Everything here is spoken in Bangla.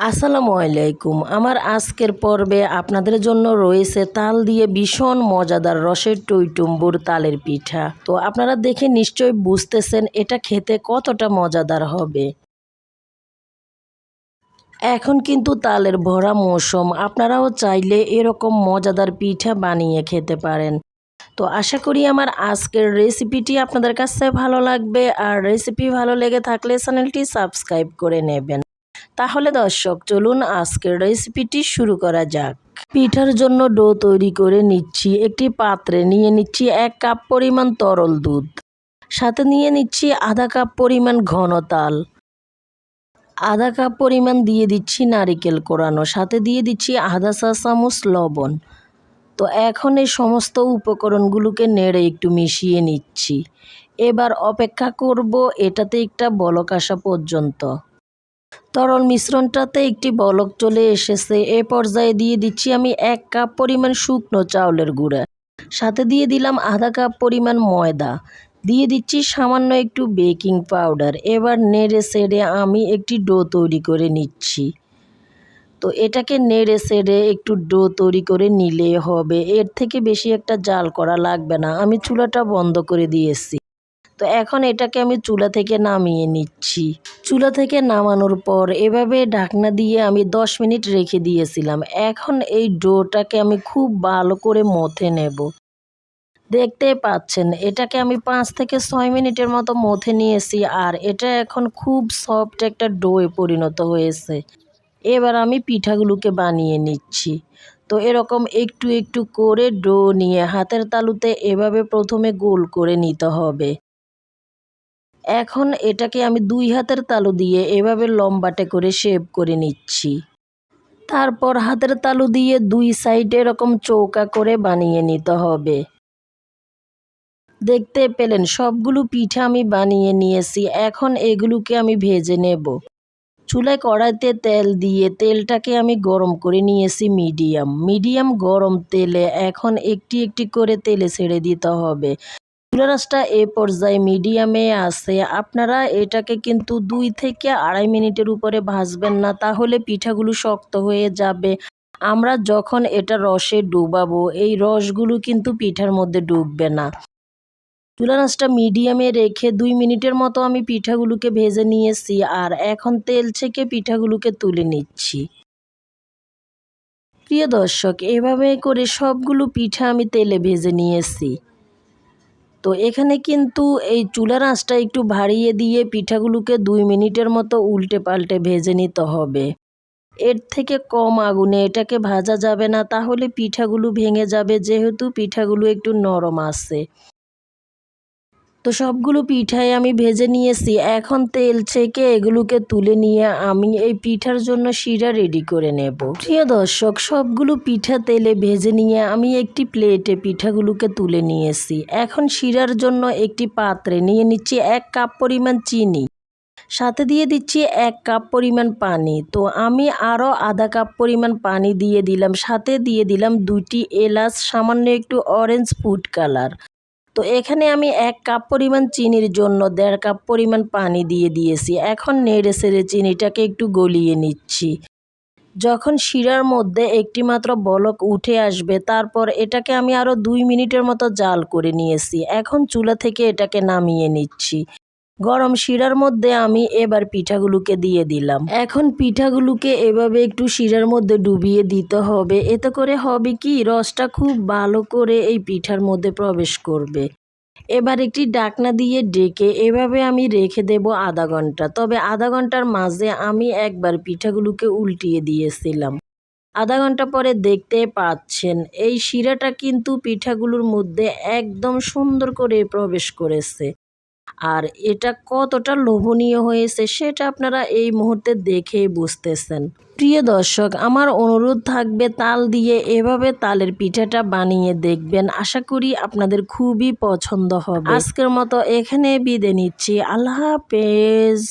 আসসালামু আলাইকুম। আমার আজকের পর্বে আপনাদের জন্য রয়েছে তাল দিয়ে ভীষণ মজাদার রসের টইটুম্বুর তালের পিঠা। তো আপনারা দেখে নিশ্চয়ই বুঝতেছেন এটা খেতে কতটা মজাদার হবে। এখন কিন্তু তালের ভরা মৌসুম। আপনারাও চাইলে এরকম মজাদার পিঠা বানিয়ে খেতে পারেন। তো আশা করি আমার আজকের রেসিপিটি আপনাদের কাছে ভালো লাগবে। আর রেসিপি ভালো লেগে থাকলে চ্যানেলটি সাবস্ক্রাইব করে নেবেন। তাহলে দর্শক, চলুন আজকের রেসিপিটি শুরু করা যাক। পিঠার জন্য ডো তৈরি করে নিচ্ছি, একটি পাত্রে নিয়ে নিচ্ছি এক কাপ পরিমাণ তরল দুধ, সাথে নিয়ে নিচ্ছি আধা কাপ পরিমাণ ঘন তাল, আধা কাপ পরিমাণ দিয়ে দিচ্ছি নারিকেল কোরানো, সাথে দিয়ে দিচ্ছি আধা চা চামচ লবণ। তো এখন এই সমস্ত উপকরণগুলোকে নেড়ে একটু মিশিয়ে নিচ্ছি। এবার অপেক্ষা করব এটাতে একটা বলক আসা পর্যন্ত। তরল মিশ্রণটাতে একটি বলক চলে এসেছে। এ পর্যায়ে দিয়ে দিচ্ছি আমি এক কাপ পরিমাণ শুকনো চাউলের গুঁড়া। সাথে দিয়ে দিলাম আধা কাপ পরিমাণ ময়দা। দিয়ে দিচ্ছি সামান্য একটু বেকিং পাউডার। এবার নেড়ে সেড়ে আমি একটি ডো তৈরি করে নিচ্ছি। তো এটাকে নেড়ে সেড়ে একটু ডো তৈরি করে নিলে হবে। এর থেকে বেশি একটা জাল করা লাগবে না। আমি চুলাটা বন্ধ করে দিয়েছি। তো এখন এটাকে আমি চুলা থেকে নামিয়ে নিচ্ছি। চুলা থেকে নামানোর পর এভাবে ঢাকনা দিয়ে আমি দশ মিনিট রেখে দিয়েছিলাম। এখন এই ডোটাকে আমি খুব ভালো করে মথে নেব। দেখতে পাচ্ছেন, এটাকে আমি পাঁচ থেকে ছয় মিনিটের মতো মথে নিয়েছি আর এটা এখন খুব সফট একটা ডোয়ে পরিণত হয়েছে। এবার আমি পিঠাগুলোকে বানিয়ে নিচ্ছি। তো এরকম একটু একটু করে ডো নিয়ে হাতের তালুতে এভাবে প্রথমে গোল করে নিতে হবে। এখন এটাকে আমি দুই হাতের তালু দিয়ে এভাবে লম্বাটে করে শেপ করে নিচ্ছি। তারপর হাতের তালু দিয়ে দুই সাইডে এরকম চৌকা করে বানিয়ে নিতে হবে। দেখতে পেলেন, সবগুলো পিঠা আমি বানিয়ে নিয়েছি, এখন এগুলোকে আমি ভেজে নেব। চুলায় কড়াইতে তেল দিয়ে তেলটাকে আমি গরম করে নিয়েছি মিডিয়াম। মিডিয়াম গরম তেলে এখন একটি একটি করে তেলে ছেড়ে দিতে হবে। চুলারাসটা এ পর্যায়ে মিডিয়ামে আছে। আপনারা এটাকে কিন্তু দুই থেকে আড়াই মিনিটের উপরে ভাজবেন না, তাহলে পিঠাগুলো শক্ত হয়ে যাবে। আমরা যখন এটা রসে ডুবাবো, এই রসগুলো কিন্তু পিঠার মধ্যে ডুববে না। চুলারাসটা মিডিয়ামে রেখে দুই মিনিটের মতো আমি পিঠাগুলোকে ভেজে নিয়েছি আর এখন তেল ছেঁকে পিঠাগুলোকে তুলে নিচ্ছি। প্রিয় দর্শক, এভাবে করে সবগুলো পিঠা আমি তেলে ভেজে নিয়েছি। তো এখানে কিন্তু এই চুলার আঁচটা একটু ভারিয়ে দিয়ে পিঠাগুলোকে দুই মিনিটের মতো উল্টে পাল্টে ভেজে নিতে হবে। এর থেকে কম আগুনে এটাকে ভাজা যাবে না, তাহলে পিঠাগুলো ভেঙে যাবে, যেহেতু পিঠাগুলো একটু নরম আছে। তো সবগুলো পিঠাই আমি ভেজে নিয়েছি। এখন তেল ছেঁকে এগুলোকে তুলে নিয়ে আমি এই পিঠার জন্য শিরা রেডি করে নেব। প্রিয় দর্শক, সবগুলো পিঠা তেলে ভেজে নিয়ে আমি একটি প্লেটে পিঠাগুলোকে তুলে নিয়েছি। এখন শিরার জন্য একটি পাত্রে নিয়ে নিচ্ছি এক কাপ পরিমাণ চিনি। সাথে দিয়ে দিচ্ছি এক কাপ পরিমাণ পানি। তো আমি আরও আধা কাপ পরিমাণ পানি দিয়ে দিলাম। সাথে দিয়ে দিলাম দুটি এলাচ, সামান্য একটু অরেঞ্জ ফুড কালার তো এখানে আমি এক কাপ পরিমাণ চিনির জন্য দেড় কাপ পরিমাণ পানি দিয়ে দিয়েছি। এখন নেড়ে সেড়ে চিনিটাকে একটু গলিয়ে নিচ্ছি। যখন শিরার মধ্যে একটি মাত্র বলক উঠে আসবে, তারপর এটাকে আমি আরও দুই মিনিটের মতো জাল করে নিয়েছি। এখন চুলা থেকে এটাকে নামিয়ে নিচ্ছি। গরম শিরার মধ্যে আমি এবার পিঠাগুলোকে দিয়ে দিলাম। এখন পিঠাগুলোকে এভাবে একটু শিরার মধ্যে ডুবিয়ে দিতে হবে। এতে করে হবে কি, রসটা খুব ভালো করে এই পিঠার মধ্যে প্রবেশ করবে। এবার একটি ডাকনা দিয়ে ডেকে এভাবে আমি রেখে দেব আধা ঘণ্টা। তবে আধা ঘণ্টার মাঝে আমি একবার পিঠাগুলোকে উল্টিয়ে দিয়েছিলাম। আধা ঘণ্টা পরে দেখতে পাচ্ছেন, এই শিরাটা কিন্তু পিঠাগুলোর মধ্যে একদম সুন্দর করে প্রবেশ করেছে। আর এটা কতটা লোভনীয় হয়েছে সেটা আপনারা এই মুহূর্তে দেখেই বুঝতেছেন। প্রিয় দর্শক, আমার অনুরোধ থাকবে তাল দিয়ে এভাবে তালের পিঠাটা বানিয়ে দেখবেন। আশা করি আপনাদের খুবই পছন্দ হবে। আজকের মতো এখানে বিদে নিচ্ছি। আল্লাহ হাফেজ।